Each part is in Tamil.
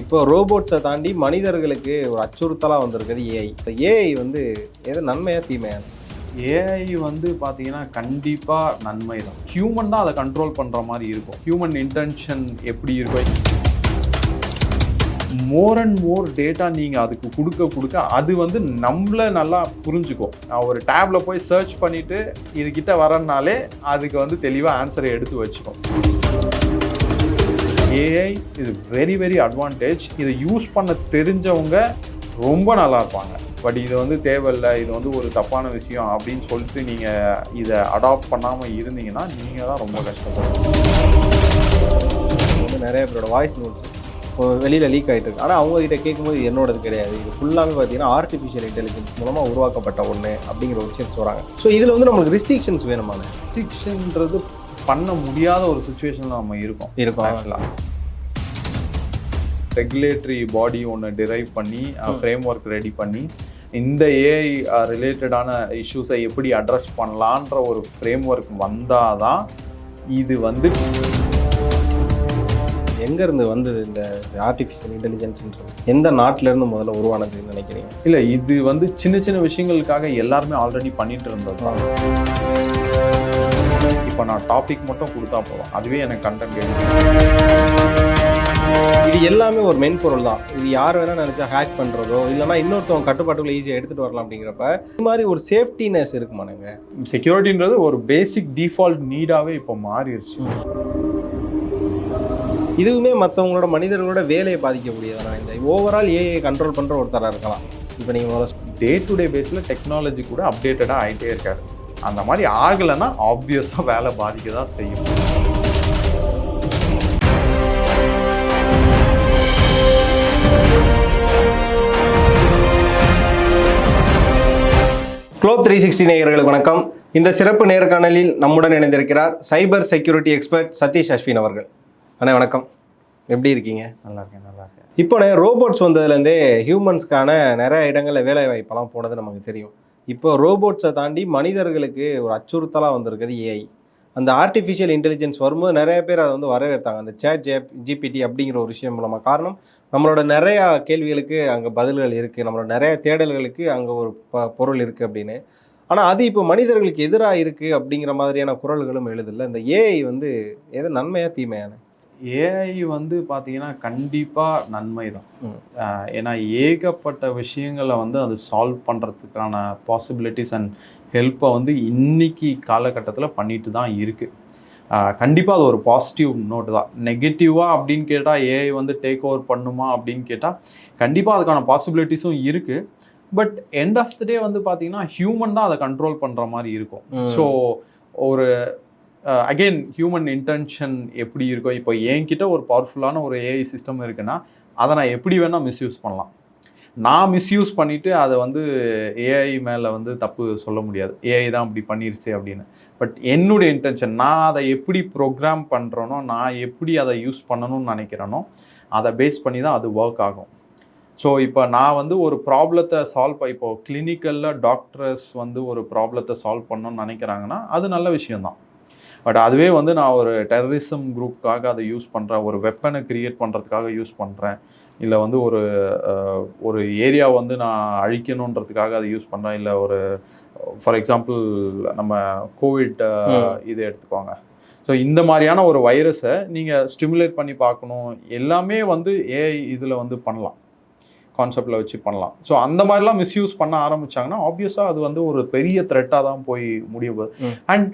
இப்போ ரோபோட்ஸை தாண்டி மனிதர்களுக்கு ஒரு அச்சுறுத்தலாக வந்திருக்குது ஏஐ ஏஐ வந்து எது நன்மையா தீமையா? ஏஐ வந்து பார்த்தீங்கன்னா கண்டிப்பாக நன்மை தான். ஹியூமன் தான் அதை கண்ட்ரோல் பண்ணுற மாதிரி இருக்கும். ஹியூமன் இன்டென்ஷன் எப்படி இருக்கும் மோர் அண்ட் மோர் டேட்டா நீங்கள் அதுக்கு கொடுக்க கொடுக்க அது வந்து நம்மளை நல்லா புரிஞ்சுக்கும். நான் ஒரு டேப்ல போய் சர்ச் பண்ணிவிட்டு இதுகிட்ட வரனாலே அதுக்கு வந்து தெளிவாக ஆன்சரை எடுத்து வச்சுக்கும். ஏஐ இது வெரி வெரி அட்வான்டேஜ் இதை யூஸ் பண்ண தெரிஞ்சவங்க ரொம்ப நல்லா இருப்பாங்க. பட் இது வந்து தேவையில்லை. இது வந்து ஒரு தப்பான விஷயம் அப்படின்னு சொல்லிட்டு நீங்கள் இதை அடாப்ட் பண்ணாமல் இருந்தீங்கன்னா நீங்கள் தான் ரொம்ப கஷ்டப்படுவீங்க. வந்து நிறைய பேரோட வாய்ஸ் நோட்ஸ் வெளியில் லீக் ஆகிட்டு இருக்கு. ஆனால் அவங்க கிட்ட கேட்கும்போது என்னோடது கிடையாது. இது ஃபுல்லாகவே பார்த்தீங்கன்னா ஆர்டிஃபிஷியல் இன்டெலிஜென்ஸ் மூலமாக உருவாக்கப்பட்ட ஒன்று அப்படிங்கிற ஒரு விஷயம் சொல்கிறாங்க ஸோ இதில் வந்து நம்மளுக்கு ரிஸ்ட்ரிக்ஷன்ஸ் வேணுமான ரெஸ்ட்ரிக்ஷன்ன்றது பண்ண முடியாத ஒரு சுச்சுவேஷனில் நம்ம இருக்கோம் இருக்கும். ஆக்சுவலாக ரெகுலேட்டரி பாடி ஒன்று டிரைவ் பண்ணி ஃப்ரேம் ஒர்க் ரெடி பண்ணி இந்த ஏஐ ரிலேட்டடான இஷ்யூஸை எப்படி அட்ரஸ் பண்ணலான்ற ஒரு ஃப்ரேம் ஒர்க் வந்தால் தான் இது வந்து எங்கேருந்து வந்தது இந்த ஆர்டிஃபிஷியல் இன்டெலிஜென்ஸ்ன்றது எந்த நாட்டிலேருந்து முதல்ல உருவானதுன்னு நினைக்கிறீங்க? இல்லை இது வந்து சின்ன சின்ன விஷயங்களுக்காக எல்லாருமே ஆல்ரெடி பண்ணிட்டு இருந்தது இப்போ நான் டாபிக் மட்டும் கொடுத்தா போதும். அதுவே எனக்கு கண்டென்ட் இது எல்லாமே ஒரு மென்பொருள் தான். இது யார் வேணால் நினச்சா ஹேக் பண்ணுறதோ இல்லைனா இன்னொருத்தவங்க கட்டுப்பாட்டுக்குள்ள ஈஸியாக எடுத்துகிட்டு வரலாம் அப்படிங்கிறப்ப இது மாதிரி ஒரு சேஃப்டினஸ் இருக்குமானுங்க செக்யூரிட்டின்றது ஒரு பேசிக் டிஃபால்ட் நீடாகவே இப்போ மாறிடுச்சு. இதுவுமே மற்றவங்களோட மனிதர்களோட வேலையை பாதிக்கக்கூடியதானா இந்த ஓவரால் ஏஐ கண்ட்ரோல் பண்ணுற ஒருத்தராக இருக்கலாம். இப்போ நீங்கள் டே டு டே பேஸில் டெக்னாலஜி கூட அப்டேட்டடாக ஆகிட்டே இருக்காரு. அந்த மாதிரி ஆகலைன்னா ஆப்வியஸாக வேலை பாதிக்க தான் செய்யும். குளோப் த்ரீ சிக்ஸ்டி நேயர்களுக்கு வணக்கம். இந்த சிறப்பு நேர்காணலில் நம்முடன் இணைந்திருக்கிறார் cyber security expert Satish Ashwin அவர்கள். அண்ணா வணக்கம். எப்படி இருக்கீங்க? நல்லா இருக்கேன் நல்லா இருக்கேன். இப்போ ரோபோட்ஸ் வந்ததுலேருந்தே ஹியூமன்ஸ்க்கான நிறைய இடங்களில் வேலை வாய்ப்பெல்லாம் போனது நமக்கு தெரியும். இப்போ ரோபோட்ஸை தாண்டி மனிதர்களுக்கு ஒரு அச்சுறுத்தலாக வந்திருக்குது ஏஐ அந்த ஆர்டிஃபிஷியல் இன்டெலிஜென்ஸ் வரும்போது நிறைய பேர் அதை வந்து வரவேற்றாங்க. அந்த சேட் ஜே ஜிபிடி அப்படிங்கிற ஒரு விஷயம் மூலமாக காரணம் நம்மளோட நிறையா கேள்விகளுக்கு அங்கே பதில்கள் இருக்குது நம்மளோட நிறைய தேடல்களுக்கு அங்கே ஒரு ப பொருள் இருக்குது அப்படின்னு. ஆனால் அது இப்போ மனிதர்களுக்கு எதிராக இருக்குது அப்படிங்கிற மாதிரியான குரல்களும் எழுதில்ல இந்த ஏஐ வந்து எது நன்மையாக தீமையான? ஏஐ வந்து பார்த்தீங்கன்னா கண்டிப்பாக நன்மை தான் ஏன்னா ஏகப்பட்ட விஷயங்களை வந்து அது சால்வ் பண்ணுறதுக்கான பாசிபிலிட்டிஸ் அண்ட் ஹெல்ப்பை வந்து இன்னைக்கு காலகட்டத்தில் பண்ணிட்டு தான் இருக்குது கண்டிப்பாக அது ஒரு பாசிட்டிவ் நோட்டு தான். நெகட்டிவாக அப்படின்னு கேட்டால் ஏஐ வந்து டேக் ஓவர் பண்ணுமா அப்படின்னு கேட்டால் கண்டிப்பாக அதுக்கான பாசிபிலிட்டிஸும் இருக்குது but end of the day வந்து பார்த்தீங்கன்னா ஹியூமன் தான் அதை கண்ட்ரோல் பண்ணுற மாதிரி இருக்கும். ஸோ ஒரு அகெயின் ஹியூமன் இன்டென்ஷன் எப்படி இருக்கோ இப்போ என்கிட்ட ஒரு பவர்ஃபுல்லான ஒரு ஏஐ சிஸ்டம் இருக்குன்னா அதை நான் எப்படி வேணால் மிஸ்யூஸ் பண்ணலாம். நான் மிஸ்யூஸ் பண்ணிவிட்டு அதை வந்து ஏஐ மேலே வந்து தப்பு சொல்ல முடியாது. ஏஐ தான் அப்படி பண்ணிருச்சு அப்படின்னு. பட் என்னுடைய இன்டென்ஷன் நான் அதை எப்படி ப்ரோக்ராம் பண்ணுறேனோ நான் எப்படி அதை யூஸ் பண்ணணும்னு நினைக்கிறேனோ அதை பேஸ் பண்ணி தான் அது ஒர்க் ஆகும். ஸோ இப்போ நான் வந்து ஒரு ப்ராப்ளத்தை சால்வ் இப்போது கிளினிக்கலில் டாக்டர்ஸ் வந்து ஒரு ப்ராப்ளத்தை சால்வ் பண்ணணும்னு நினைக்கிறாங்கன்னா அது நல்ல விஷயம்தான். பட் அதுவே வந்து நான் ஒரு டெரரிசம் குரூப்புக்காக அதை யூஸ் பண்ணுறேன் ஒரு வெப்பனை கிரியேட் பண்ணுறதுக்காக யூஸ் பண்ணுறேன் இல்லை வந்து ஒரு ஒரு ஏரியா வந்து நான் அழிக்கணுன்றதுக்காக அதை யூஸ் பண்ணுறேன் இல்லை ஒரு ஃபார் எக்ஸாம்பிள் நம்ம கோவிட். இது எடுத்துக்கோங்க. ஸோ இந்த மாதிரியான ஒரு வைரஸை நீங்கள் ஸ்டிமுலேட் பண்ணி பார்க்கணும். எல்லாமே வந்து ஏஐ இதில் வந்து பண்ணலாம். கான்செப்டில் வச்சு பண்ணலாம். ஸோ அந்த மாதிரிலாம் மிஸ்யூஸ் பண்ண ஆரம்பிச்சாங்கன்னா ஆப்வியஸாக அது வந்து ஒரு பெரிய த்ரெட்டாக தான் போய் முடிய போகுது. And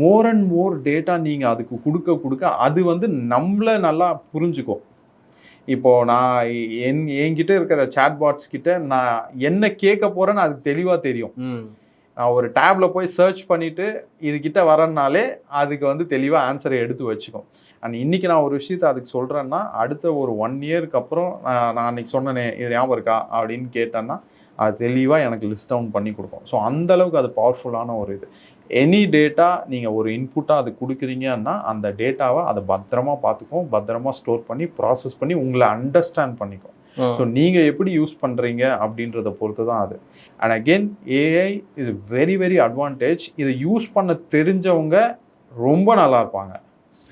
more and more data நீங்கள் அதுக்கு கொடுக்க கொடுக்க அது வந்து நம்மளை நல்லா புரிஞ்சுக்கும். இப்போ நான் என் என்கிட்ட இருக்கிற சாட்பாட்ஸ் கிட்ட நான் என்ன கேட்க போறேன்னு அதுக்கு தெளிவாக தெரியும். நான் ஒரு டேப்ல போய் சர்ச் பண்ணிட்டு இதுகிட்ட வரனாலே அதுக்கு வந்து தெளிவாக ஆன்சரை எடுத்து வச்சுக்கும். அண்ட் இன்னைக்கு நான் ஒரு விஷயத்தை அதுக்கு சொல்றேன்னா அடுத்த ஒரு ஒன் இயருக்கு அப்புறம் நான் நான் அன்னைக்கு சொன்னனே இது ஞாபகம் இருக்கா அப்படின்னு கேட்டேன்னா அது தெளிவாக எனக்கு லிஸ்ட் டவுன் பண்ணி கொடுக்கும். ஸோ அந்த அளவுக்கு அது பவர்ஃபுல்லான ஒரு இது. எனி டேட்டா நீங்கள் ஒரு இன்புட்டாக அது கொடுக்குறீங்கன்னா அந்த டேட்டாவை அதை பத்திரமா பார்த்துக்கும் பத்திரமா ஸ்டோர் பண்ணி ப்ராசஸ் பண்ணி உங்களை அண்டர்ஸ்டாண்ட் பண்ணிக்கும். ஸோ நீங்கள் எப்படி யூஸ் பண்ணுறீங்க அப்படின்றத பொறுத்து தான் அது and again AI is very very advantage இதை யூஸ் பண்ண தெரிஞ்சவங்க ரொம்ப நல்லா இருப்பாங்க.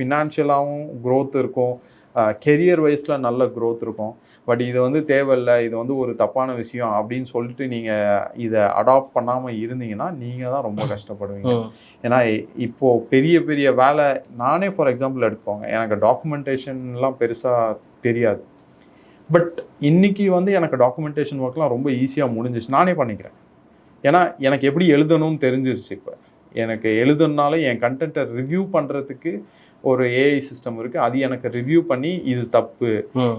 ஃபினான்ஷியலாகவும் growth இருக்கும். கெரியர் வைஸில் நல்ல growth இருக்கும். பட் இது வந்து தேவையில்லை. இது வந்து ஒரு தப்பான விஷயம் அப்படின்னு சொல்லிட்டு நீங்கள் இதை அடாப்ட் பண்ணாமல் இருந்தீங்கன்னா நீங்கள் தான் ரொம்ப கஷ்டப்படுவீங்க. ஏன்னா இ- இப்போ பெரிய பெரிய வேலை நானே ஃபார் எக்ஸாம்பிள் எடுத்துக்கோங்க. எனக்கு டாக்குமெண்டேஷன்லாம் பெருசாக தெரியாது. பட் இன்னைக்கு வந்து எனக்கு டாக்குமெண்டேஷன் ஒர்க்லாம் ரொம்ப ஈஸியாக முடிஞ்சிச்சு நானே பண்ணிக்கிறேன். ஏன்னா எனக்கு எப்படி எழுதணும்னு தெரிஞ்சிருச்சு இப்போ. எனக்கு எழுதணுனால என் கண்டென்ட்டை ரிவ்யூ பண்ணுறதுக்கு ஒரு ஏஐ சிஸ்டம் இருக்குது அது எனக்கு ரிவ்யூ பண்ணி இது தப்பு.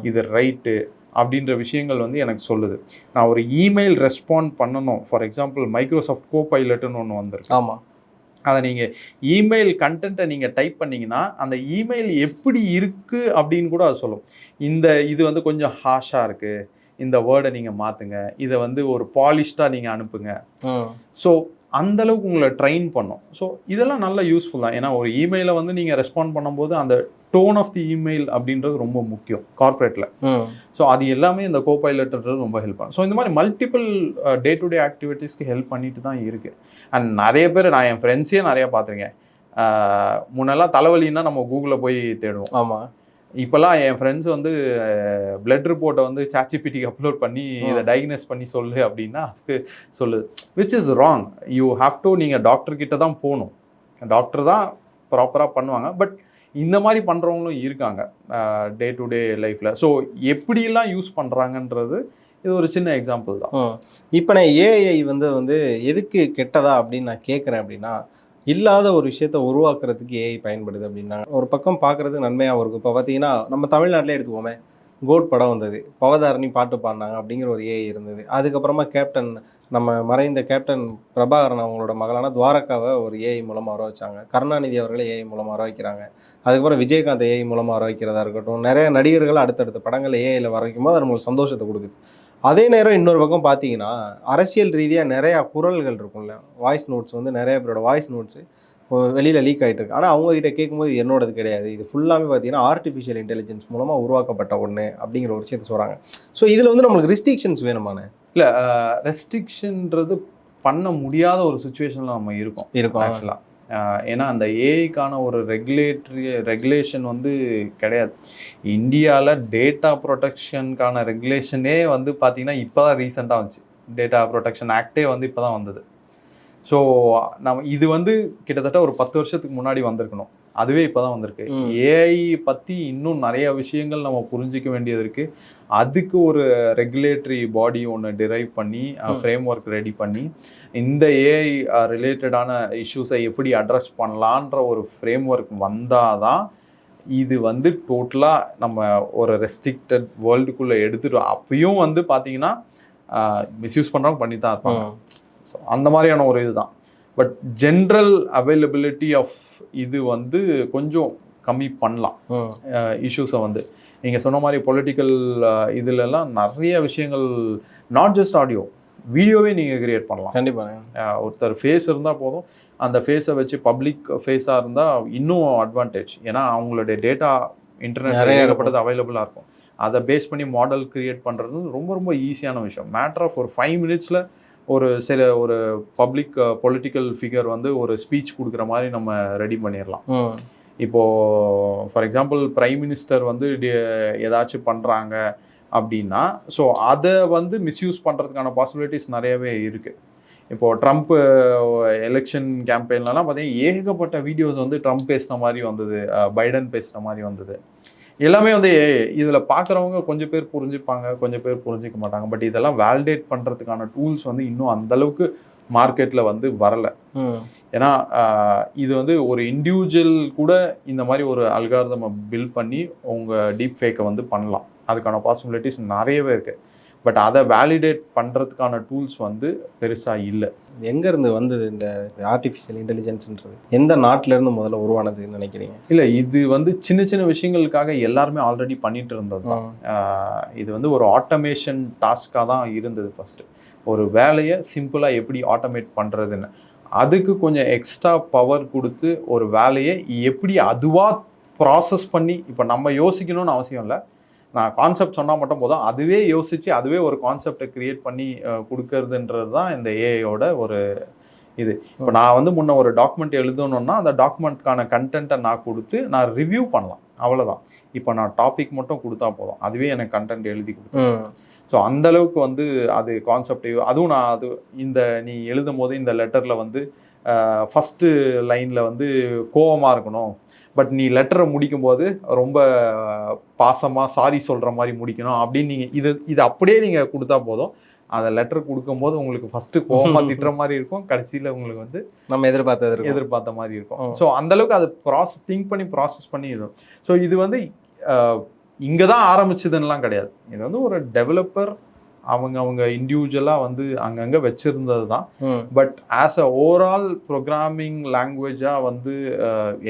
இது ரைட்டு அப்படின்ற விஷயங்கள் வந்து எனக்கு சொல்லுது. நான் ஒரு இமெயில் ரெஸ்பாண்ட் பண்ணணும். ஃபார் எக்ஸாம்பிள் மைக்ரோசாஃப்ட் கோ பைலட்டுன்னு ஒன்று வந்திருக்கு. ஆமா. அதை நீங்கள் இமெயில் கண்டென்ட்டை நீங்கள் டைப் பண்ணீங்கன்னா அந்த இமெயில் எப்படி இருக்குது அப்படின்னு கூட அது சொல்லும். இந்த இது வந்து கொஞ்சம் ஹாஷாக இருக்குது இந்த வேர்டை நீங்கள் மாற்றுங்க இதை வந்து ஒரு பாலிஷ்டாக நீங்கள் அனுப்புங்க. ஸோ அந்த அளவுக்கு உங்களை ட்ரெயின் பண்ணும். ஸோ இதெல்லாம் நல்ல யூஸ்ஃபுல் தான். ஏன்னா ஒரு இமெயிலை வந்து நீங்கள் ரெஸ்பாண்ட் பண்ணும்போது அந்த டோன் ஆஃப் தி இமெயில் அப்படின்றது ரொம்ப முக்கியம் கார்ப்பரேட்டில் ம். ஸோ அது எல்லாமே இந்த கோபைலட்ன்றது ரொம்ப ஹெல்ப் பண்ணும். ஸோ இந்த மாதிரி மல்டிபிள் டே டு டே ஆக்டிவிட்டீஸ்க்கு ஹெல்ப் பண்ணிட்டு தான் இருக்குது அண்ட் நிறைய பேர் நான் என் ஃப்ரெண்ட்ஸையே நிறைய பார்த்துருக்கேன். முன்னெல்லாம் தலைவலின்னா நம்ம கூகுளில் போய் தேடுவோம். ஆமா. இப்போல்லாம் என் ஃப்ரெண்ட்ஸ் வந்து பிளட் ரிப்போர்ட்டை வந்து சாட்சிபிட்டிக்கு அப்லோட் பண்ணி இதை டயக்னோஸ் பண்ணி சொல்லு அப்படின்னா அதுக்கு சொல்லுது which is wrong you have to நீங்கள் டாக்டர் கிட்ட தான் போகணும். டாக்டர் தான் ப்ராப்பராக பண்ணுவாங்க. பட் இந்த மாதிரி பண்ணுறவங்களும் இருக்காங்க டே டு டே லைஃப்பில் ஸோ எப்படியெல்லாம் யூஸ் பண்ணுறாங்கன்றது இது ஒரு சின்ன எக்ஸாம்பிள் தான். இப்ப நான் ஏஐ வந்து வந்து எதுக்கு கெட்டதா அப்படின்னு நான் கேட்குறேன் அப்படின்னா இல்லாத ஒரு விஷயத்த உருவாக்குறதுக்கு ஏஐ பயன்படுது அப்படின்னா ஒரு பக்கம் பார்க்கறதுக்கு நன்மையாகவும் இருக்கும். இப்போ பார்த்தீங்கன்னா நம்ம தமிழ்நாட்டிலே எடுத்துக்கோமே கோட் படம் வந்தது பவதாரணி பாட்டு பாடினாங்க அப்படிங்கிற ஒரு ஏஐ இருந்தது. அதுக்கப்புறமா கேப்டன் நம்ம மறைந்த கேப்டன் பிரபாகரன் அவங்களோட மகளான துவாரகாவை ஒரு ஏஐ மூலமாக வர வச்சாங்க. கருணாநிதி அவர்களை ஏஐ மூலமாக வர வைக்கிறாங்க. அதுக்கப்புறம் விஜயகாந்த் ஏஐ மூலமாக வர வைக்கிறதா இருக்கட்டும் நிறைய நடிகர்கள் அடுத்தடுத்த படங்கள் ஏஐயில் வர வைக்கும்போது அது நம்மளுக்கு சந்தோஷத்தை கொடுக்குது. அதே நேரம் இன்னொரு பக்கம் பார்த்தீங்கன்னா அரசியல் ரீதியாக நிறையா குரல்கள் இருக்கும்ல. வாய்ஸ் நோட்ஸ் வந்து நிறைய பேரோட வாய்ஸ் நோட்ஸு வெளியில் லீக் ஆகிட்டு இருக்கு ஆனால் அவங்க கிட்ட கேட்கும்போது என்னோடது கிடையாது. இது ஃபுல்லாமே பார்த்தீங்கன்னா ஆர்டிஃபிஷியல் இன்டெலிஜென்ஸ் மூலமாக உருவாக்கப்பட்ட ஒன்று அப்படிங்கிற ஒரு விஷயத்த சொல்கிறாங்க ஸோ இதில் வந்து நம்மளுக்கு ரெஸ்ட்ரிக்ஷன்ஸ் வேணுமானே இல்லை ரெஸ்ட்ரிக்ஷன்ன்றது பண்ண முடியாத ஒரு சுச்சுவேஷனில் நம்ம இருக்கோம் இருக்கும். ஆக்சுவலாக ஏன்னா அந்த ஏஐக்கான ஒரு ரெகுலேட்டரி ரெகுலேஷன் வந்து கிடையாது. இந்தியாவில் டேட்டா ப்ரொடெக்ஷனுக்கான ரெகுலேஷனே வந்து பார்த்தீங்கன்னா இப்போ தான் ரீசெண்டாக வந்துச்சு. டேட்டா ப்ரொடெக்ஷன் ஆக்டே வந்து இப்போ தான் வந்தது. ஸோ நம்ம இது வந்து கிட்டத்தட்ட ஒரு பத்து வருஷத்துக்கு முன்னாடி வந்திருக்கணும். அதுவே இப்போ தான் வந்திருக்கு. ஏஐ பற்றி இன்னும் நிறைய விஷயங்கள் நம்ம புரிஞ்சிக்க வேண்டியது இருக்குது அதுக்கு ஒரு ரெகுலேட்டரி பாடி ஒன்று டிரைவ் பண்ணி. ஃப்ரேம் ஒர்க் ரெடி பண்ணி இந்த ஏஐ ரிலேட்டடான இஷ்யூஸை எப்படி அட்ரஸ் பண்ணலான்ற ஒரு ஃப்ரேம் ஒர்க் வந்தால் தான் இது வந்து டோட்டலாக நம்ம ஒரு ரெஸ்ட்ரிக்டட் வேர்ல்டுக்குள்ளே எடுத்துட்டு அப்பயும் வந்து பார்த்தீங்கன்னா மிஸ்யூஸ் பண்ணுறவங்க பண்ணி தான் இருப்பாங்க. ஸோ அந்த மாதிரியான ஒரு இதுதான் பட் ஜென்ரல் அவைலபிலிட்டி ஆஃப் இது வந்து கொஞ்சம் கம்மி பண்ணலாம். இஷ்யூஸை வந்து நீங்கள் சொன்ன மாதிரி பொலிட்டிக்கல் இதுலலாம் நிறைய விஷயங்கள் நாட் ஜஸ்ட் ஆடியோ வீடியோவே நீங்கள் கிரியேட் பண்ணலாம். கண்டிப்பாங்க அஹ் ஒருத்தர் ஃபேஸ் இருந்தால் போதும். அந்த ஃபேஸை வச்சு பப்ளிக் ஃபேஸாக இருந்தால் இன்னும் அட்வான்டேஜ் ஏன்னா அவங்களுடைய டேட்டா இன்டர்நெட் நிறைய ஏகப்பட்டது அவைலபிளாக இருக்கும். அதை பேஸ் பண்ணி மாடல் கிரியேட் பண்ணுறது ரொம்ப ரொம்ப ஈஸியான விஷயம். மேட்டர் ஆஃப் ஒரு ஃபைவ் மினிட்ஸில் ஒரு சில ஒரு பப்ளிக் பொலிட்டிக்கல் ஃபிகர் வந்து ஒரு ஸ்பீச் கொடுக்குற மாதிரி நம்ம ரெடி பண்ணிடலாம். இப்போது ஃபார் எக்ஸாம்பிள் பிரைம் மினிஸ்டர் வந்து ஏதாச்சும் பண்ணுறாங்க அப்படின்னா ஸோ அதை வந்து மிஸ்யூஸ் பண்ணுறதுக்கான பாசிபிலிட்டிஸ் நிறையவே இருக்குது இப்போது ட்ரம்ப் எலெக்ஷன் கேம்பெயின்லலாம் பார்த்தீங்கன்னா ஏகப்பட்ட வீடியோஸ் வந்து ட்ரம்ப் பேசின மாதிரி வந்தது பைடன் பேசின மாதிரி வந்தது. எல்லாமே வந்து இதில் பார்க்குறவங்க கொஞ்சம் பேர் புரிஞ்சுப்பாங்க கொஞ்சம் பேர் புரிஞ்சிக்க மாட்டாங்க. பட் இதெல்லாம் வேலிடேட் பண்ணுறதுக்கான டூல்ஸ் வந்து இன்னும் அந்த அளவுக்கு மார்க்கெட்டில் வந்து வரல. ஏன்னா இது வந்து ஒரு இண்டிவிஜுவல் கூட இந்த மாதிரி ஒரு அல்காரதமை பில்ட் பண்ணி உங்கள் டீப் ஃபேக்கை வந்து பண்ணலாம். அதுக்கான பாசிபிலிட்டிஸ் நிறையவே இருக்குது பட் அதை வேலிடேட் பண்ணுறதுக்கான டூல்ஸ் வந்து பெருசாக இல்லை. எங்க இருந்து வந்தது இந்த ஆர்டிஃபிஷியல் இன்டெலிஜென்ஸ்ன்றது எந்த நாட்டுல இருந்து முதல்ல உருவானதுன்னு நினைக்கிறீங்க? இல்லை இது வந்து சின்ன சின்ன விஷயங்களுக்காக எல்லாருமே ஆல்ரெடி பண்ணிட்டு இருந்தது தான். இது வந்து ஒரு ஆட்டோமேஷன் டாஸ்காக தான் இருந்தது ஃபஸ்ட்டு ஒரு வேலையை சிம்பிளாக எப்படி ஆட்டோமேட் பண்ணுறதுன்னு அதுக்கு கொஞ்சம் எக்ஸ்ட்ரா பவர் கொடுத்து ஒரு வேலையை எப்படி அதுவாக ப்ராசஸ் பண்ணி இப்போ நம்ம யோசிக்கணும்னு அவசியம் இல்லை. நான் கான்செப்ட் சொன்னால் மட்டும் போதும். அதுவே யோசித்து அதுவே ஒரு கான்செப்டை க்ரியேட் பண்ணி கொடுக்கறதுன்றது தான் இந்த ஏஐயோட ஒரு இது. இப்போ நான் வந்து முன்ன ஒரு டாக்குமெண்ட் எழுதணும்னா அந்த டாக்குமெண்ட்கான கண்டென்ட்டை நான் கொடுத்து நான் ரிவ்யூ பண்ணலாம். அவ்வளோதான் இப்போ நான் டாபிக் மட்டும் கொடுத்தா போதும். அதுவே எனக்கு கண்டென்ட் எழுதி கொடுத்து ம். ஸோ அந்த அளவுக்கு வந்து அது கான்செப்ட் அதுவும் நான் அது இந்த நீ எழுதும் போது இந்த லெட்டரில் வந்து ஃபஸ்ட்டு லைனில் வந்து கோவமாக இருக்கணும். பட் நீ லெட்டரை முடிக்கும் போது ரொம்ப பாசமாக சாரி சொல்கிற மாதிரி முடிக்கணும் அப்படின்னு நீங்கள் இது இது அப்படியே நீங்கள் கொடுத்தா போதும். அந்த லெட்டர் கொடுக்கும்போது உங்களுக்கு ஃபஸ்ட்டு கோவமாக திட்டுற மாதிரி இருக்கும். கடைசியில் உங்களுக்கு வந்து நம்ம எதிர்பார்த்தது இருக்கும். எதிர்பார்த்த மாதிரி இருக்கும். ஸோ அந்த அளவுக்கு அது ப்ராசஸ் திங்க் பண்ணி ப்ராசஸ் பண்ணி இருக்கும் ஸோ இது வந்து இங்கே தான் ஆரம்பிச்சதுன்னெலாம் கிடையாது. இது வந்து ஒரு டெவலப்பர் அவங்க அவங்க இண்டிவிஜுவலாக வந்து அங்கங்கே வச்சுருந்தது தான். But as a overall programming லாங்குவேஜாக வந்து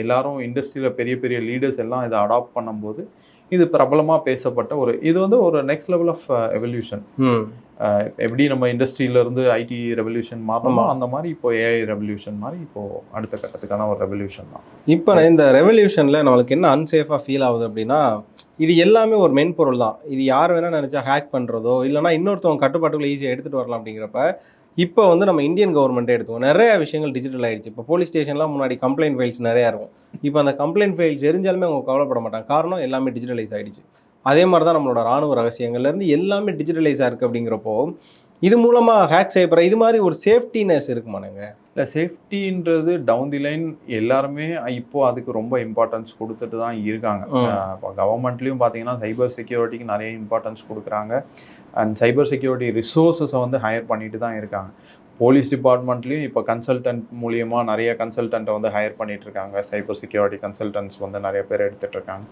எல்லாரும் இண்டஸ்ட்ரியில் பெரிய பெரிய லீடர்ஸ் எல்லாம் இதை அடாப்ட் பண்ணும்போது இது பிரபலமாக பேசப்பட்ட ஒரு இது வந்து ஒரு நெக்ஸ்ட் லெவல் ஆஃப் எவல்யூஷன் எப்படி நம்ம இண்டஸ்ட்ரியில இருந்து ஐடி ரெவல்யூஷன் மாறணுமோ. அந்த மாதிரி இப்போ ஏஐ ரெவல்யூஷன் மாதிரி இப்போ அடுத்த கட்டத்துக்கான ஒரு ரெவல்யூஷன் தான். இப்போ இந்த ரெவல்யூஷனில் நம்மளுக்கு என்ன அன்சேஃபாக ஃபீல் ஆகுது அப்படின்னா இது எல்லாமே ஒரு மென்பொருள் தான். இது யார் வேணால் நினச்சா ஹேக் பண்ணுறதோ இல்லைனா இன்னொருத்தவங்க கட்டுப்பாட்டுக்குள்ள ஈஸியாக எடுத்துகிட்டு வரலாம் அப்படிங்கிறப்ப இப்போ வந்து நம்ம இந்தியன் கவர்மெண்ட்டே எடுத்துவோம் நிறைய விஷயங்கள் டிஜிட்டல் ஆகிடுச்சு இப்போ போலீஸ் ஸ்டேஷன்லாம் முன்னாடி கம்ப்ளைண்ட் ஃபைல்ஸ் நிறையா இருக்கும். இப்போ அந்த கம்ப்ளைண்ட் ஃபைல்ஸ் எரிஞ்சாலுமே அவங்க கவலைப்பட மாட்டாங்க. காரணம் எல்லாமே டிஜிட்டலைஸ் ஆகிடுச்சு அதே மாதிரி தான் நம்மளோட ராணுவ ரகசியங்கள்லேருந்து எல்லாமே டிஜிட்டலைஸாக இருக்குது அப்படிங்கிறப்போ இது மூலமாக ஹேக் செய்யப்படுற இது மாதிரி ஒரு சேஃப்டினஸ் இருக்குமானுங்க. இல்லை சேஃப்டின்றது டவுன் தி லைன் எல்லாருமே இப்போ அதுக்கு ரொம்ப இம்பார்ட்டன்ஸ் கொடுத்துட்டு தான் இருக்காங்க. இப்போ கவர்மெண்ட்லேயும் பார்த்தீங்கன்னா சைபர் செக்யூரிட்டிக்கு நிறைய இம்பார்ட்டன்ஸ் கொடுக்குறாங்க. அண்ட் சைபர் செக்யூரிட்டி ரிசோர்ஸஸை வந்து ஹையர் பண்ணிட்டு தான் இருக்காங்க. போலீஸ் டிபார்ட்மெண்ட்லேயும் இப்போ கன்சல்டன்ட் மூலியமாக நிறைய கன்சல்டண்ட்டை வந்து ஹையர் பண்ணிட்டு இருக்காங்க. சைபர் செக்யூரிட்டி கன்சல்டன்ட்ஸ் வந்து நிறைய பேர் எடுத்துட்டு இருக்காங்க.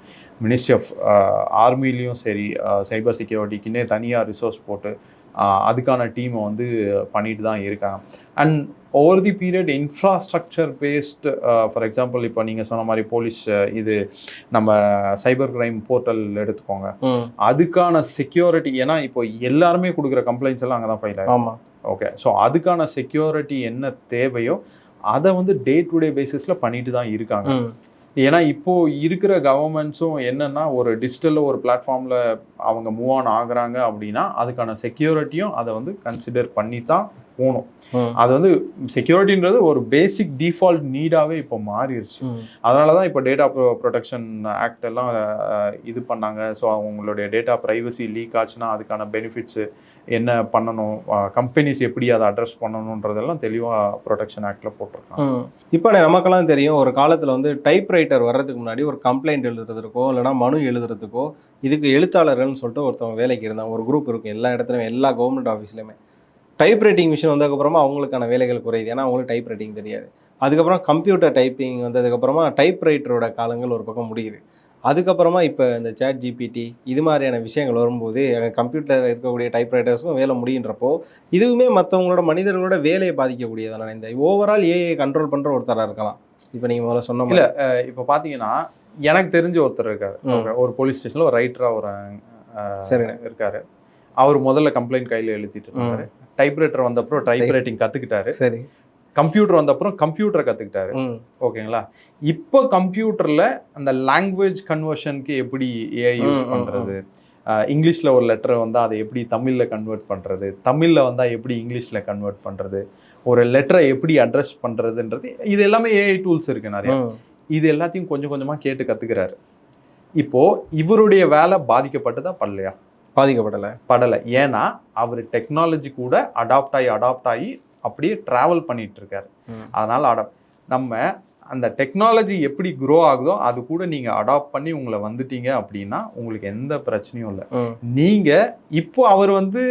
மினிஸ்ட்ரி ஆஃப் ஆர்மிலையும் சரி சைபர் செக்யூரிட்டிக்குன்னே தனியாக ரிசோர்ஸ் போட்டு அதுக்கான டீமை வந்து பண்ணிட்டு தான் இருக்காங்க. And over the period infrastructure based for example இப்போ நீங்கள் சொன்ன மாதிரி போலீஸ் இது நம்ம சைபர் கிரைம் போர்ட்டல் எடுத்துக்கோங்க. அதுக்கான செக்யூரிட்டி ஏன்னா இப்போ எல்லாருமே கொடுக்குற கம்ப்ளைண்ட்ஸ் எல்லாம் அங்கே தான் ஃபைல் ஆகும் ஓகே ஸோ அதுக்கான செக்யூரிட்டி என்ன தேவையோ அதை வந்து டே டு டே பேசிஸில் பண்ணிட்டு தான் இருக்காங்க. ஏன்னா இப்போ இருக்கிற கவர்மெண்ட்ஸும் என்னன்னா ஒரு டிஜிட்டலில் ஒரு பிளாட்ஃபார்மில் அவங்க மூவ் ஆன் ஆகுறாங்க அப்படின்னா அதுக்கான செக்யூரிட்டியும் அதை வந்து கன்சிடர் பண்ணி தான் போகணும் அது வந்து செக்யூரிட்டின்றது ஒரு பேசிக் டிஃபால்ட் நீடாகவே இப்போ மாறிடுச்சு அதனால தான் இப்போ டேட்டா ப்ரொடெக்ஷன் ஆக்ட் எல்லாம் இது பண்ணாங்க. ஸோ அவங்களுடைய டேட்டா ப்ரைவசி லீக் ஆச்சுன்னா அதுக்கான பெனிஃபிட்ஸு என்ன பண்ணணும்? கம்பெனிஸ் எப்படி அதை அட்ரஸ் பண்ணணுன்றதெல்லாம் தெளிவாக ப்ரொடெக்ஷன் ஆக்டில் போட்டிருக்காங்க. இப்போ நமக்கெல்லாம் தெரியும் ஒரு காலத்தில் வந்து டைப் ரைட்டர் வர்றதுக்கு முன்னாடி ஒரு கம்ப்ளைண்ட் எழுதுறதுக்கோ இல்லைனா மனு எழுதுறதுக்கோ இதுக்கு எழுத்தாளர்கள்னு சொல்லிட்டு ஒருத்தவங்க வேலைக்கு இருந்தாங்க. ஒரு குரூப் இருக்கும் எல்லா இடத்துலையும் எல்லா கவர்மெண்ட் ஆஃபீஸ்லையுமே டைப் ரைட்டிங் மிஷின் வந்ததுக்கப்புறமா அவங்களுக்கான வேலைகள் குறையுது. ஏன்னா அவங்களுக்கு டைப் ரைட்டிங் தெரியாது. அதுக்கப்புறம் கம்ப்யூட்டர் டைப்பிங் வந்ததுக்கப்புறமா டைப் ரைட்டரோட காலங்கள் ஒரு பக்கம் முடியுது. அதுக்கப்புறமா இப்போ இந்த சேட் ஜிபிடி இது மாதிரியான விஷயங்கள் வரும்போது கம்ப்யூட்டர் இருக்கக்கூடிய டைப் ரைட்டர்ஸுக்கும் வேலை முடியுன்றப்போ இதுவுமே மற்றவங்களோட மனிதர்களோட வேலையை பாதிக்கக்கூடியதான? இந்த ஓவரால் ஏஐ கண்ட்ரோல் பண்ணுற ஒருத்தராக இருக்கலாம். இப்போ நீங்கள் முதல்ல சொன்ன அஹ் இப்போ பார்த்தீங்கன்னா எனக்கு தெரிஞ்ச ஒருத்தர் இருக்காரு. ஒரு போலீஸ் ஸ்டேஷனில் ஒரு ரைட்டராக ஒரு சரிண்ணே. இருக்காரு. அவர் முதல்ல கம்ப்ளைண்ட் கையில் எழுதிட்டு இருந்தாரு. டைப்ரைட்டர் வந்தப்பறம் டைப் ரைட்டிங் கற்றுக்கிட்டாரு சரி. கம்ப்யூட்டர் வந்தப்பறம் கம்ப்யூட்டரை கற்றுக்கிட்டாரு ஓகேங்களா? இப்போ கம்ப்யூட்டரில் அந்த லாங்குவேஜ் கன்வர்ஷனுக்கு எப்படி ஏஐ யூஸ் பண்ணுறது இங்கிலீஷில் ஒரு லெட்டர் வந்தால் அதை எப்படி தமிழில் கன்வெர்ட் பண்ணுறது தமிழில் வந்தால் எப்படி இங்கிலீஷில் கன்வெர்ட் பண்ணுறது ஒரு லெட்டரை எப்படி அட்ரஸ் பண்ணுறதுன்றது இது எல்லாமே ஏஐ டூல்ஸ் இருக்குது நிறைய. இது எல்லாத்தையும் கொஞ்சம் கொஞ்சமாக கேட்டு கற்றுக்கிறாரு இப்போ இவருடைய வேலை பாதிக்கப்பட்டதா படலையா? பாதிக்கப்படலை. படலை. ஏன்னா அவர் டெக்னாலஜி கூட அடாப்ட் ஆகி அடாப்ட் ஆகி அப்படியே ட்ராவல் பண்ணிட்டு இருக்காரு. அதனால அடாப்ட் நம்ம அந்த டெக்னாலஜி எப்படி க்ரோ ஆகுதோ அது கூட நீங்கள் அடாப்ட் பண்ணி உங்களை வந்துட்டீங்க அப்படின்னா உங்களுக்கு எந்த பிரச்சனையும் இல்லை. ம். நீங்கள் இப்போ அவர் வந்து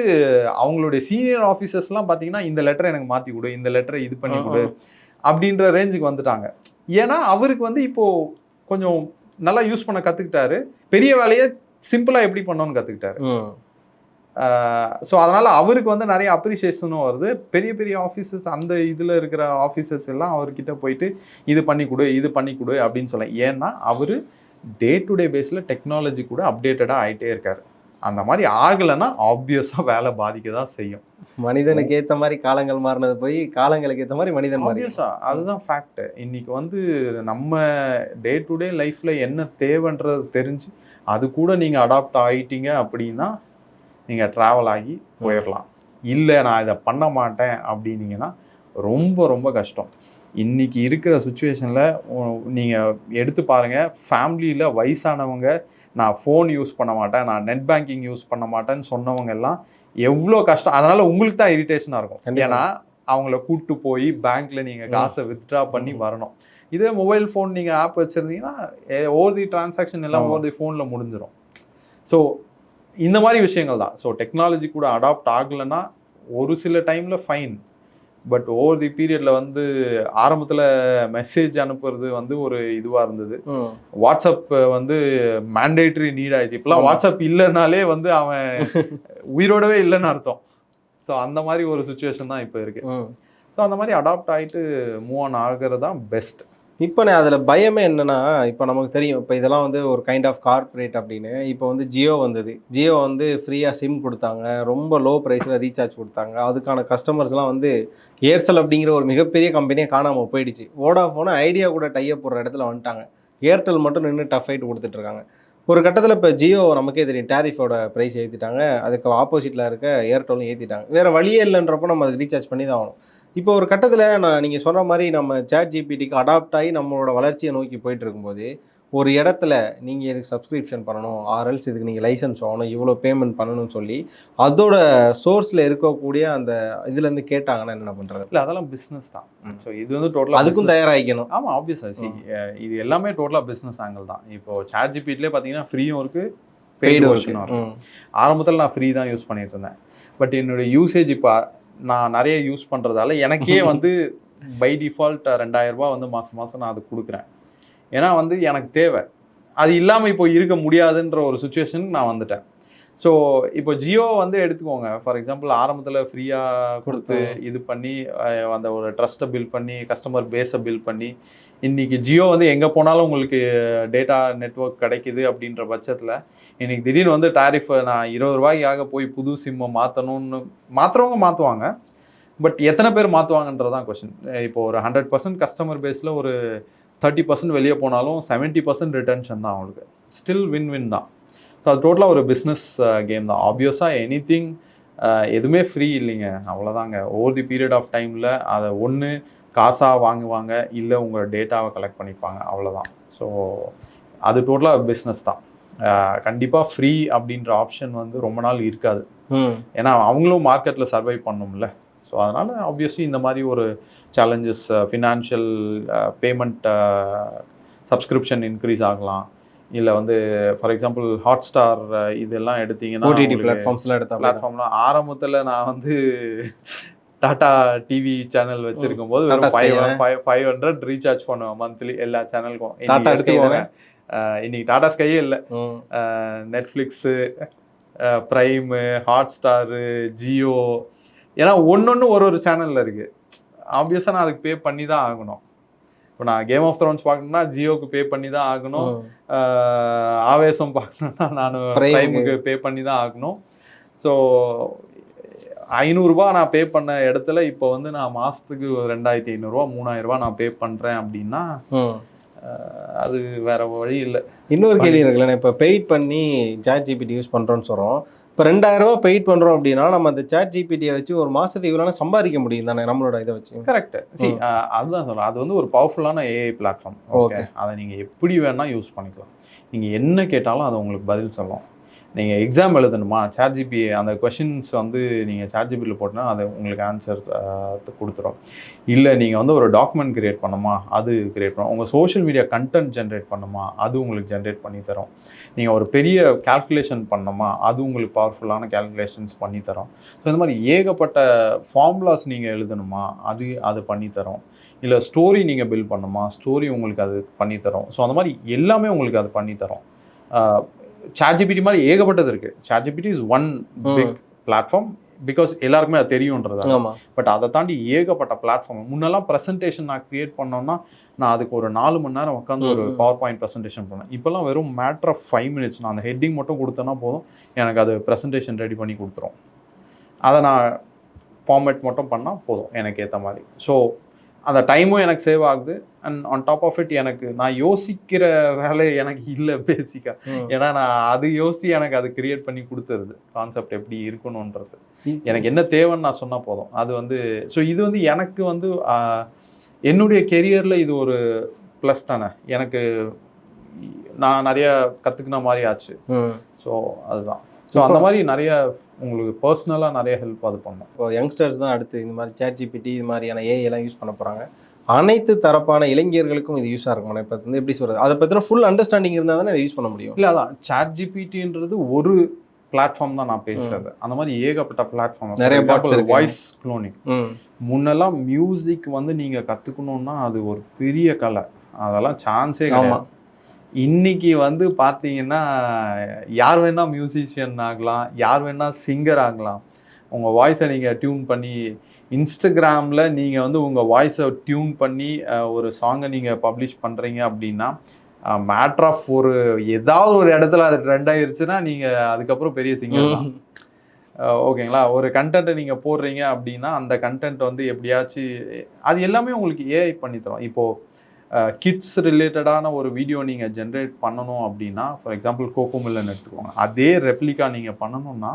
அவங்களுடைய சீனியர் ஆஃபீஸர்ஸ்லாம் பார்த்தீங்கன்னா இந்த லெட்டரை எனக்கு மாற்றி கொடு இந்த லெட்டரை இது பண்ணி கொடு அப்படின்ற ரேஞ்சுக்கு வந்துட்டாங்க. ஏன்னா அவருக்கு வந்து இப்போ கொஞ்சம் நல்லா யூஸ் பண்ண கற்றுக்கிட்டாரு பெரிய வேலையை சிம்பிளாக எப்படி பண்ணணும்னு கற்றுக்கிட்டாரு ம். ஸோ அதனால் அவருக்கு வந்து நிறைய அப்ரிசியேஷனும் வருது. பெரிய பெரிய ஆஃபீஸர்ஸ் அந்த இதில் இருக்கிற ஆஃபீஸர்ஸ் எல்லாம் அவர்கிட்ட போயிட்டு இது பண்ணி கொடு இது பண்ணி கொடு அப்படின்னு சொல்ல. ஏன்னா அவர் டே டு டே பேஸில் டெக்னாலஜி கூட அப்டேட்டடாக ஆகிட்டே இருக்காரு. அந்த மாதிரி ஆகலைன்னா ஆப்வியஸாக வேலை பாதிக்க தான் செய்யும். மனிதனுக்கு ஏத்த மாதிரி காலங்கள் மாறினது போய் காலங்களுக்கு ஏத்த மாதிரி மனிதன் மாறி. ஆப்வியஸா அதுதான் ஃபேக்ட் இன்னைக்கு வந்து நம்ம டே டு டே லைஃப்ல என்ன தேவைன்றது தெரிஞ்சு அது கூட நீங்க அடாப்ட் ஆயிட்டீங்க அப்படின்னா நீங்க டிராவல் ஆகி போயிடலாம் இல்லை நான் இதை பண்ண மாட்டேன் அப்படின்னீங்கன்னா ரொம்ப ரொம்ப கஷ்டம். இன்னைக்கு இருக்கிற சுச்சுவேஷனில் நீங்கள் எடுத்து பாருங்கள் ஃபேமிலியில் வயசானவங்க நான் ஃபோன் யூஸ் பண்ண மாட்டேன் நான் நெட் பேங்கிங் யூஸ் பண்ண மாட்டேன்னு சொன்னவங்க எல்லாம் எவ்வளோ கஷ்டம். அதனால உங்களுக்கு தான் இரிட்டேஷனாக இருக்கும். ஏன்னா அவங்கள கூட்டு போய் பேங்க்ல நீங்க காசை வித்ட்ரா பண்ணி வரணும். இதே மொபைல் ஃபோன் நீங்க ஆப் வச்சிருந்தீங்கன்னா ஓதி டிரான்சாக்ஷன் எல்லாம். ஓதி ஃபோன்ல முடிஞ்சிடும் ஸோ இந்த மாதிரி விஷயங்கள் தான். ஸோ டெக்னாலஜி கூட அடாப்ட் ஆகலைன்னா ஒரு சில டைம்ல ஃபைன் பட் ஓவர் தி பீரியட்ல வந்து ஆரம்பத்துல மெசேஜ் அனுப்புறது வந்து ஒரு இதுவா இருந்தது. வாட்ஸ்அப் வந்து மேண்டேட்டரி நீட் ஆயிடுச்சு. இப்பெல்லாம் ஆமா. வாட்ஸ்அப் இல்லைனாலே வந்து அவன் உயிரோடவே இல்லைன்னு அர்த்தம். ஸோ அந்த மாதிரி ஒரு சுச்சுவேஷன் தான் இப்போ இருக்கு. ம். ஸோ அந்த மாதிரி அடாப்ட் ஆயிட்டு மூவ் ஆன் ஆகிறது தான் பெஸ்ட் இப்போ நான் அதில் பயமே என்னென்னா இப்போ நமக்கு தெரியும். இப்போ இதெல்லாம் வந்து ஒரு கைண்ட் ஆஃப் கார்ப்பரேட் அப்படின்னு. இப்போ வந்து ஜியோ வந்தது. ஜியோ வந்து ஃப்ரீயாக சிம் கொடுத்தாங்க. ரொம்ப லோ ப்ரைஸில் ரீசார்ஜ் கொடுத்தாங்க. அதுக்கான கஸ்டமர்ஸ்லாம் வந்து ஏர்செல் அப்படிங்கிற ஒரு மிகப்பெரிய கம்பெனியே காணாமல் போயிடுச்சு. வோடாஃபோனை ஐடியா கூட டைப் போடுற இடத்துல வந்துட்டாங்க. ஏர்டெல் மட்டும் நின்று டஃப் ஆகிட்டு கொடுத்துட்ருக்காங்க ஒரு கட்டத்தில் இப்போ ஜியோ நமக்கே தெரியும். டேரிஃபோட ப்ரைஸ் ஏற்றிட்டாங்க அதுக்கு ஆப்போசிட்டில் இருக்க ஏர்டெல்லும் ஏற்றிட்டாங்க வேறு வழியே இல்லைன்றப்போ நம்ம அதுக்கு ரீசார்ஜ் பண்ணி தான் ஆகணும். இப்போ ஒரு கட்டத்தில் நான் நீங்கள் சொன்ன மாதிரி நம்ம சேட் ஜிபிடிக்கு அடாப்ட் ஆகி நம்மளோட வளர்ச்சியை நோக்கி போயிட்டு இருக்கும்போது ஒரு இடத்துல நீங்கள் இதுக்கு சப்ஸ்கிரிப்ஷன் பண்ணணும்? ஆர்எல்ஸ் இதுக்கு நீங்கள் லைசன்ஸ் வாங்கணும்? இவ்வளோ பேமெண்ட் பண்ணணும்னு சொல்லி அதோட சோர்ஸில் இருக்கக்கூடிய அந்த இதுலேருந்து கேட்டாங்கன்னா என்ன பண்ணுறது இல்லை அதெல்லாம் பிஸ்னஸ் தான். ஸோ இது வந்து டோட்டலாக அதுக்கும் தயாராகிக்கணும். ஆமாம் ஆப்வியஸாக சி இது எல்லாமே டோட்டலாக பிஸ்னஸ் ஆங்கிள் தான். இப்போ சாட் ஜிபிட்லேயே பார்த்தீங்கன்னா ஃப்ரீயும் இருக்கு. பெய்டு வெர்ஷனும் ஆரம்பத்தில் நான் ஃப்ரீ தான் யூஸ் பண்ணிட்டு இருந்தேன். பட் என்னோட யூசேஜ் இப்போ நான் நிறைய யூஸ் பண்ணுறதால எனக்கே வந்து பை டிஃபால்ட் ரெண்டாயிரம் ரூபாய் வந்து மாதம் மாதம் நான் அது கொடுக்குறேன். ஏன்னா வந்து எனக்கு தேவை. அது இல்லாமல் இப்போ இருக்க முடியாதுன்ற ஒரு சுச்சுவேஷனுக்கு நான் வந்துட்டேன். ஸோ இப்போ ஜியோ வந்து எடுத்துக்கோங்க. ஃபார் எக்ஸாம்பிள் ஆரம்பத்தில் ஃப்ரீயாக கொடுத்து. இது பண்ணி அந்த ஒரு ட்ரஸ்ட்டை பில் பண்ணி கஸ்டமர் பேஸை பில் பண்ணி இன்றைக்கி ஜியோ வந்து எங்கே போனாலும் உங்களுக்கு டேட்டா நெட்வொர்க் கிடைக்குது அப்படின்ற பட்சத்தில் இன்றைக்கி திடீர்னு வந்து டாரிஃப் நான் இருபது ரூபாய்க்காக போய் புது சிம்மை மாற்றணும்னு மாற்றுறவங்க மாற்றுவாங்க பட் எத்தனை பேர் மாற்றுவாங்கன்றதான் கொஷின் இப்போ ஒரு ஹண்ட்ரட் பர்சன்ட் கஸ்டமர் பேஸில் ஒரு தேர்ட்டி பர்சன்ட் வெளியே போனாலும் செவன்ட்டி பர்சன்ட் ரிட்டர்ன்ஷன் தான் அவங்களுக்கு. ஸ்டில் வின் வின் தான். ஸோ அது டோட்டலாக ஒரு பிஸ்னஸ் கேம் தான். ஆப்வியஸாக எனி திங் எதுவுமே ஃப்ரீ இல்லைங்க. அவ்வளோதாங்க ஓவர் தி பீரியட் ஆஃப் டைமில் அதை ஒன்று காசாக வாங்குவாங்க இல்லை உங்களோட டேட்டாவை கலெக்ட் பண்ணிப்பாங்க அவ்வளோதான் ஸோ அது டோட்டலாக பிஸ்னஸ் தான். கண்டிப்பாக ஃப்ரீ அப்படின்ற ஆப்ஷன் வந்து ரொம்ப நாள் இருக்காது. ஏன்னா அவங்களும் மார்க்கெட்டில் சர்வை பண்ணணும்ல. ஸோ அதனால் ஆப்வியஸ்லி இந்த மாதிரி ஒரு challenges financial payment subscription increase ஆகலாம். இல்லை வந்து ஃபார் எக்ஸாம்பிள் ஹாட் ஸ்டார் இதெல்லாம் எடுத்தீங்கன்னா ஓடிடி பிளாட்ஃபார்ம்ஸ்லாம் எடுத்தா பிளாட்ஃபார்ம்லாம் ஆரம்பத்தில் நான் வந்து டாடா டிவி சேனல் வச்சிருக்கும் போது ஃபைவ் ஹண்ட்ரட் ரீசார்ஜ் பண்ணுவேன் மந்த்லி எல்லா சேனலுக்கும்? இன்னைக்கு டாடா ஸ்கையே இல்லை. Netflix Prime Hotstar Jio ஏன்னா ஒன்னொன்று ஒரு ஒரு சேனலில் இருக்குது ஆப்வியஸாக நான் அதுக்கு பே பண்ணி தான் ஆகணும். இப்போ நான் கேம் ஆஃப் த்ரோன்ஸ் பார்க்கணும்னா ஜியோக்கு பே பண்ணி தான் ஆகணும். ஆவேசம் பார்க்கணும்னா நான் Prime ப்ரைமுக்கு பே பண்ணி தான் ஆகணும். ஸோ ஐநூறுரூபா நான் பே பண்ண இடத்துல இப்போ வந்து நான் மாதத்துக்கு ரெண்டாயிரத்தி ஐநூறுரூவா மூணாயிரரூபா நான் பே பண்ணுறேன் அப்படின்னா அது வேற வழி இல்லை. இன்னொரு கேள்வி இருக்குல்ல இப்போ பெய்ட் பண்ணி சாட் ஜிபிடி யூஸ் பண்ணுறோன்னு சொல்கிறோம் இப்போ ரெண்டாயிரம் ரூபாய் பெய்ட் பண்ணுறோம் அப்படின்னா நம்ம அந்த சாட் ஜிபிடியை வச்சு ஒரு மாதத்துக்கு இவ்வளோ சம்பாதிக்க முடியும் தானே நம்மளோட இதை வச்சு? கரெக்ட் சி ம். அதுதான் சொல்றேன். அது வந்து ஒரு பவர்ஃபுல்லான ஏஐ பிளாட்ஃபார்ம் ஓகே. அதை நீங்கள் எப்படி வேணால் யூஸ் பண்ணிக்கலாம். நீங்கள் என்ன கேட்டாலும் அது உங்களுக்கு பதில் சொல்லும். நீங்கள் எக்ஸாம் எழுதணுமா? சார்ஜிபி அந்த கொஷின்ஸ் வந்து நீங்கள் சார்ஜிபியில் போட்டோன்னா அது உங்களுக்கு ஆன்சர் கொடுத்துரும். இல்லை நீங்கள் வந்து ஒரு டாக்குமெண்ட் கிரியேட் பண்ணுமா? அது கிரியேட் பண்ணும். உங்கள் சோஷியல் மீடியா கண்டென்ட் ஜென்ரேட் பண்ணுமா? அது உங்களுக்கு ஜென்ரேட் பண்ணி தரும். நீங்கள் ஒரு பெரிய கால்குலேஷன் பண்ணணுமா அது உங்களுக்கு பவர்ஃபுல்லான கால்குலேஷன்ஸ் பண்ணி தரும். ஸோ இந்த மாதிரி ஏகப்பட்ட ஃபார்முலாஸ் நீங்கள் எழுதணுமா? அது அது பண்ணி தரும். இல்லை ஸ்டோரி நீங்கள் பில்ட் பண்ணுமா? ஸ்டோரி உங்களுக்கு அது பண்ணித்தரும் ஸோ அந்த மாதிரி எல்லாமே உங்களுக்கு அது பண்ணித்தரும் சாட்ஜிபிடி மாதிரி ஏகப்பட்டது இருக்குது ChatGPT is one big platform because எல்லாருக்குமே அது தெரியுன்றதா பட் அதை தாண்டி ஏகப்பட்ட பிளாட்ஃபார்ம் முன்னெல்லாம் ப்ரெசன்டேஷன் நான் கிரியேட் பண்ணோம்னா நான் அதுக்கு ஒரு நாலு மணி நேரம் உட்காந்து ஒரு. பவர் பாயிண்ட் ப்ரெசன்டேஷன் பண்ணேன். இப்போல்லாம் வெறும் மேட்ரு ஆஃப் ஃபைவ் மினிட்ஸ் நான் அந்த ஹெட்டிங் மட்டும் கொடுத்தேன்னா போதும். எனக்கு அது ப்ரெசன்டேஷன் ரெடி பண்ணி கொடுத்துரும். அதை நான் ஃபார்மேட் மட்டும் பண்ணால் போதும். எனக்கு ஏற்ற மாதிரி. ஸோ அந்த டைமும் எனக்கு சேவ் ஆகுது. And on top of it எனக்கு நான் யோசிக்கிற வேலை எனக்கு இல்லை பேசிக்காக ஏன்னா நான் அது யோசிச்சு எனக்கு அது கிரியேட் பண்ணி கொடுத்துருது கான்செப்ட் எப்படி இருக்கணுன்றது எனக்கு என்ன தேவைன்னு நான் சொன்னால் போதும். அது வந்து ஸோ இது வந்து எனக்கு வந்து என்னுடைய கெரியரில் இது ஒரு ப்ளஸ் தானே. எனக்கு நான் நிறைய கற்றுக்கின மாதிரி ஆச்சு. ஸோ அதுதான். ஸோ அந்த மாதிரி நிறைய உங்களுக்கு பர்சனலாக நிறைய ஹெல்ப் அது பண்ணும். இப்போ யங்ஸ்டர்ஸ் தான் அடுத்து இந்த மாதிரி சேட் ஜிபிடி இது மாதிரியான ஏஐ எல்லாம் யூஸ் பண்ண போகிறாங்க அனைத்து தரப்பான இளைஞர்களுக்கும் இது யூஸாக இருக்கும். இப்போ வந்து எப்படி சொல்கிறது அதை பற்றின ஃபுல் அண்டர்ஸ்டாண்டிங் இருந்தால் தானே யூஸ் பண்ண முடியும். இல்லை அதான். சாட் ஜிபிடின்றது ஒரு பிளாட்ஃபார்ம் தான் நான் பேசுறது. அந்த மாதிரி ஏகப்பட்ட பிளாட்ஃபார்ம் நிறைய. வாய்ஸ் க்ளோனிங் முன்னெல்லாம் மியூசிக் வந்து நீங்க கத்துக்கணும்னா அது ஒரு பெரிய கலை. அதெல்லாம் சான்ஸே கிடையாது. இன்னைக்கு வந்து பார்த்தீங்கன்னா யார் வேணா மியூசிஷியன் ஆகலாம் யார் வேணா சிங்கர் ஆகலாம் உங்கள் வாய்ஸை நீங்கள் டியூன் பண்ணி இன்ஸ்டாகிராமில் நீங்கள் வந்து உங்கள் வாய்ஸை டியூன் பண்ணி ஒரு சாங்கை நீங்கள் பப்ளிஷ் பண்ணுறீங்க அப்படின்னா மேட்ரு ஆஃப் ஒரு ஏதாவது ஒரு இடத்துல அது ட்ரெண்ட் ஆயிருச்சுன்னா நீங்கள் அதுக்கப்புறம் பெரிய சிங்கர் தான். ஓகேங்களா? ஒரு கண்டென்ட்டை நீங்கள் போடுறீங்க அப்படின்னா அந்த கண்டென்ட் வந்து எப்படியாச்சும் அது எல்லாமே உங்களுக்கு ஏஐ பண்ணி தரும். இப்போது கிட்ஸ் ரிலேட்டடான ஒரு வீடியோ நீங்கள் ஜென்ரேட் பண்ணணும் அப்படின்னா ஃபார் எக்ஸாம்பிள் கோகோமில்லன் எடுத்துக்கோங்க. அதே ரெப்ளிகா நீங்கள் பண்ணணும்னா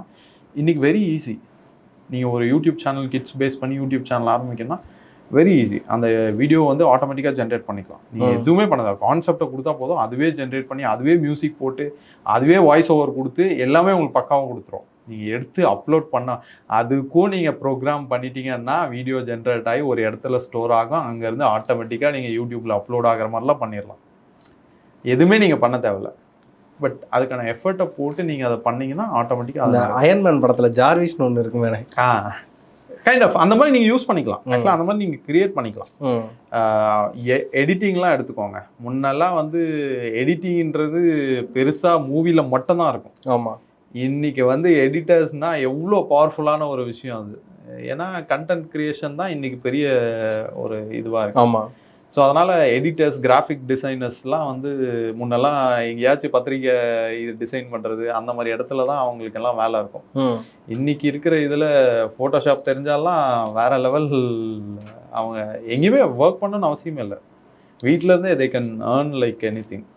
இன்னைக்கு வெரி ஈஸி நீங்கள் ஒரு யூடியூப் சேனல் கிட்ஸ் பேஸ் பண்ணி யூடியூப் சேனல் ஆரம்பிக்கணும்னா வெரி ஈஸி அந்த வீடியோ வந்து ஆட்டோமேட்டிக்காக ஜென்ரேட் பண்ணிக்கலாம். நீங்கள். எதுவுமே பண்ணாத. கான்செப்டை கொடுத்தா போதும். அதுவே ஜென்ரேட் பண்ணி அதுவே மியூசிக் போட்டு அதுவே வாய்ஸ் ஓவர் கொடுத்து எல்லாமே உங்களுக்கு பக்காவும் கொடுத்துரும். நீங்கள் எடுத்து அப்லோட் பண்ண அதுக்கும் நீங்கள் ப்ரோக்ராம் பண்ணிட்டீங்கன்னா வீடியோ ஜென்ரேட் ஆகி ஒரு இடத்துல ஸ்டோர் ஆகும். அங்கேருந்து ஆட்டோமேட்டிக்காக நீங்கள் யூடியூப்பில் அப்லோட் ஆகிற மாதிரிலாம் பண்ணிடலாம் எதுவுமே நீங்கள் பண்ண தேவையில்ல. பட் அதுக்கான எஃபர்ட்டை போட்டு நீங்கள் அதை பண்ணீங்கன்னா அந்த ஆட்டோமேட்டிக்காக அயன்மேன் படத்துல ஜார்விஸ்னு ஒன்று இருக்குமே ஆ. கைண்ட் ஆஃப் அந்த மாதிரி நீங்கள் யூஸ் பண்ணிக்கலாம். ஆக்சுவலாக அந்த மாதிரி நீங்கள் கிரியேட் பண்ணிக்கலாம். எடிட்டிங்லாம் எடுத்துக்கோங்க. முன்னெல்லாம் வந்து எடிட்டிங்ன்றது பெருசாக மூவியில் மட்டும்தான் இருக்கும். ஆமா. இன்னைக்கு வந்து எடிட்டர்ஸ்னா எவ்வளோ பவர்ஃபுல்லான ஒரு விஷயம் அது. ஏன்னா கண்டென்ட் கிரியேஷன் தான் இன்னைக்கு பெரிய ஒரு இதுவாக இருக்கு. ஆமா. ஸோ அதனால எடிட்டர்ஸ் கிராஃபிக் டிசைனர்ஸ்லாம் வந்து முன்னெல்லாம் எங்கேயாச்சும் பத்திரிக்கை இது டிசைன் பண்ணுறது அந்த மாதிரி இடத்துல தான் அவங்களுக்கு எல்லாம் வேலை இருக்கும். ம். இன்னைக்கு இருக்கிற இதில் ஃபோட்டோஷாப் தெரிஞ்சாலாம் வேற லெவல் அவங்க எங்கேயுமே ஒர்க் பண்ணணும்னு அவசியமே இல்லை. வீட்டில இருந்தே they can earn like anything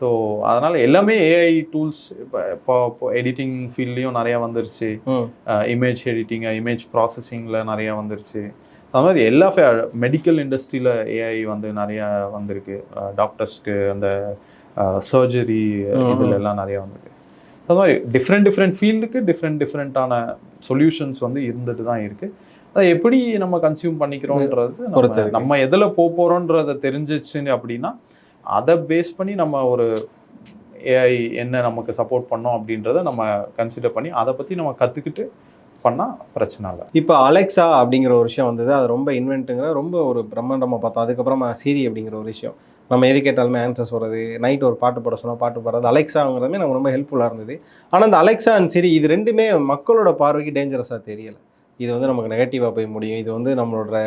so அதனால எல்லாமே ஏஐ டூல்ஸ் இப்போ இப்போ எடிட்டிங் ஃபீல்ட்லேயும் நிறையா வந்துருச்சு. இமேஜ் எடிட்டிங் இமேஜ் ப்ராசஸிங்கில் நிறையா வந்துருச்சு. அது மாதிரி எல்லா மெடிக்கல் இண்டஸ்ட்ரியில் ஏஐ வந்து நிறையா வந்திருக்கு. டாக்டர்ஸ்க்கு அந்த சர்ஜரி. இதில் எல்லாம் நிறையா வந்திருக்கு. அது மாதிரி டிஃப்ரெண்ட் டிஃப்ரெண்ட் ஃபீல்டுக்கு டிஃப்ரெண்ட் டிஃப்ரெண்ட்டான சொல்யூஷன்ஸ் வந்து இருந்துட்டு தான் இருக்குது அதை எப்படி நம்ம கன்சியூம் பண்ணிக்கிறோன்றது நம்ம- எதில் போக போகிறோன்றதை தெரிஞ்சிச்சு அப்படின்னா அதை பேஸ் பண்ணி நம்ம ஒரு ஏஐ என்ன நமக்கு சப்போர்ட் பண்ணோம் அப்படின்றத நம்ம கன்சிடர் பண்ணி அதை பற்றி நம்ம கற்றுக்கிட்டு பண்ணால் பிரச்சனை இல்லை. இப்போ அலெக்ஸா அப்படிங்கிற ஒரு விஷயம் வந்தது. அது ரொம்ப இன்வென்ட்டுங்கிற ரொம்ப ஒரு பிரம்மாண்டமாக பார்த்தோம். அதுக்கப்புறமா சீரி அப்படிங்கிற ஒரு விஷயம். நம்ம எது கேட்டாலுமே ஆன்சர் சொல்கிறது நைட் ஒரு பாட்டு போட சொன்னால் பாட்டு பாடுறது அலெக்ஸாங்கிறதுமே நமக்கு ரொம்ப ஹெல்ப்ஃபுல்லாக இருந்தது. ஆனால் அந்த அலெக்சா அண்ட் சரி இது ரெண்டுமே மக்களோட பார்வைக்கு டேஞ்சரஸாக தெரியலை. இது வந்து நமக்கு நெகட்டிவாக போய் முடியும். இது வந்து நம்மளோட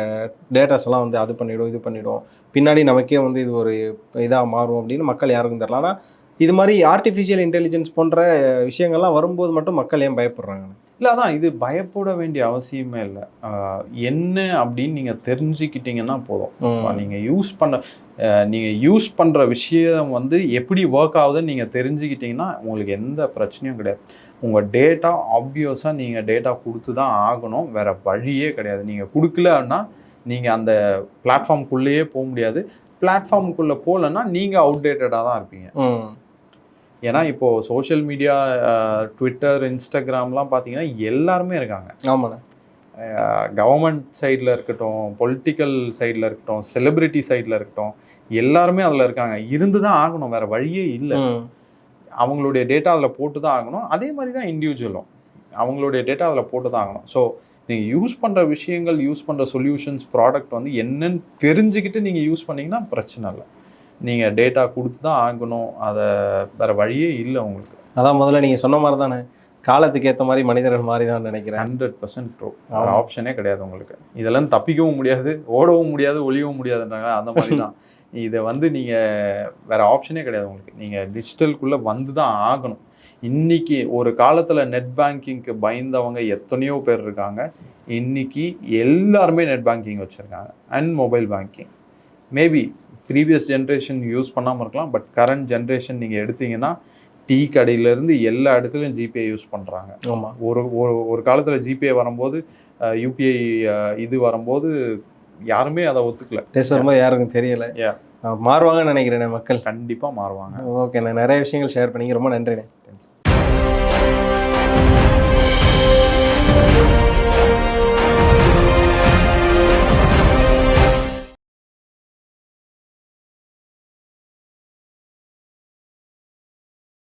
டேட்டாஸ் எல்லாம் வந்து அது பண்ணிடும் இது பண்ணிடும். பின்னாடி நமக்கே வந்து இது ஒரு இதாக மாறும் அப்படின்னு மக்கள் யாருக்கும் தெரியல. ஆனால் இது மாதிரி ஆர்டிஃபிஷியல் இன்டெலிஜென்ஸ் போன்ற விஷயங்கள்லாம் வரும்போது மட்டும் மக்கள் ஏன் பயப்படுறாங்க? இல்லை அதான் இது பயப்பட வேண்டிய அவசியமே இல்லை. என்ன அப்படின்னு நீங்கள் தெரிஞ்சுக்கிட்டீங்கன்னா போதும். நீங்கள் யூஸ் பண்ண நீங்கள் யூஸ் பண்ணுற விஷயம் வந்து எப்படி ஒர்க் ஆகுதுன்னு நீங்கள் தெரிஞ்சுக்கிட்டீங்கன்னா உங்களுக்கு எந்த பிரச்சனையும் கிடையாது. உங்கள் டேட்டா ஆப்வியஸாக நீங்கள் டேட்டா கொடுத்து தான் ஆகணும். வேறு வழியே கிடையாது. நீங்கள் கொடுக்கலன்னா நீங்கள் அந்த பிளாட்ஃபார்முக்குள்ளேயே போக முடியாது. பிளாட்ஃபார்முக்குள்ளே போகலன்னா நீங்கள் அவுடேட்டடாக தான் இருப்பீங்க. ஏன்னா இப்போது சோஷியல் மீடியா ட்விட்டர் இன்ஸ்டாகிராம்லாம் பார்த்தீங்கன்னா எல்லாருமே இருக்காங்க. ஆமாண்ணே. கவர்மெண்ட் சைடில் இருக்கட்டும் பொலிட்டிக்கல் சைடில் இருக்கட்டும் செலிபிரிட்டி சைடில் இருக்கட்டும் எல்லாருமே அதில் இருக்காங்க. இருந்து தான் ஆகணும். வேற வழியே இல்லை. அவங்களுடைய டேட்டா அதில் போட்டு தான் ஆகணும். அதே மாதிரி தான் இண்டிவிஜுவலும் அவங்களுடைய டேட்டா அதில் போட்டு தான் ஆகணும். ஸோ நீங்கள் யூஸ் பண்ணுற விஷயங்கள் யூஸ் பண்ணுற சொல்யூஷன்ஸ் ப்ராடக்ட் வந்து என்னன்னு தெரிஞ்சுக்கிட்டு நீங்கள் யூஸ் பண்ணீங்கன்னா பிரச்சனை இல்லை. நீங்கள் டேட்டா கொடுத்து தான் ஆகணும். அதை வேற வழியே இல்லை உங்களுக்கு. அதான் முதல்ல நீங்க சொன்ன மாதிரி தானே காலத்துக்கு ஏற்ற மாதிரி மனிதர்கள் மாறி தான் நினைக்கிறேன். Hundred percent true. வேறு ஆப்ஷனே கிடையாது உங்களுக்கு. இதெல்லாம் தப்பிக்கவும் முடியாது ஓடவும் முடியாது ஒளியவும் முடியாதுன்றாங்க. அந்த மாதிரி தான் இதை வந்து நீங்கள் வேற ஆப்ஷனே கிடையாது உங்களுக்கு. நீங்கள் டிஜிட்டலுக்குள்ளே வந்து தான் ஆகணும். இன்னைக்கு ஒரு காலத்தில் நெட் பேங்கிங்க்கு பயந்தவங்க எத்தனையோ பேர் இருக்காங்க. இன்னைக்கு எல்லாருமே நெட் பேங்கிங் வச்சுருக்காங்க. And mobile banking maybe previous generation use பண்ணாமல் இருக்கலாம். பட் கரண்ட் ஜென்ரேஷன் நீங்கள் எடுத்தீங்கன்னா டீ கடையிலேருந்து எல்லா இடத்துலையும் ஜிபே யூஸ் பண்ணுறாங்க ஆமா. ஒரு ஒரு ஒரு காலத்தில் ஜிபே வரும்போது யூபிஐ இது வரும்போது யாருமே அதை ஒத்துக்கல. டெஸ்ட் வரும்போது யாருக்கும் தெரியல. மாறுவாங்கன்னு நினைக்கிறேனே மக்கள். கண்டிப்பாக மாறுவாங்க. ஓகேண்ணே நிறைய விஷயங்கள் ஷேர் பண்ணீங்க. ரொம்ப நன்றிண்ணே.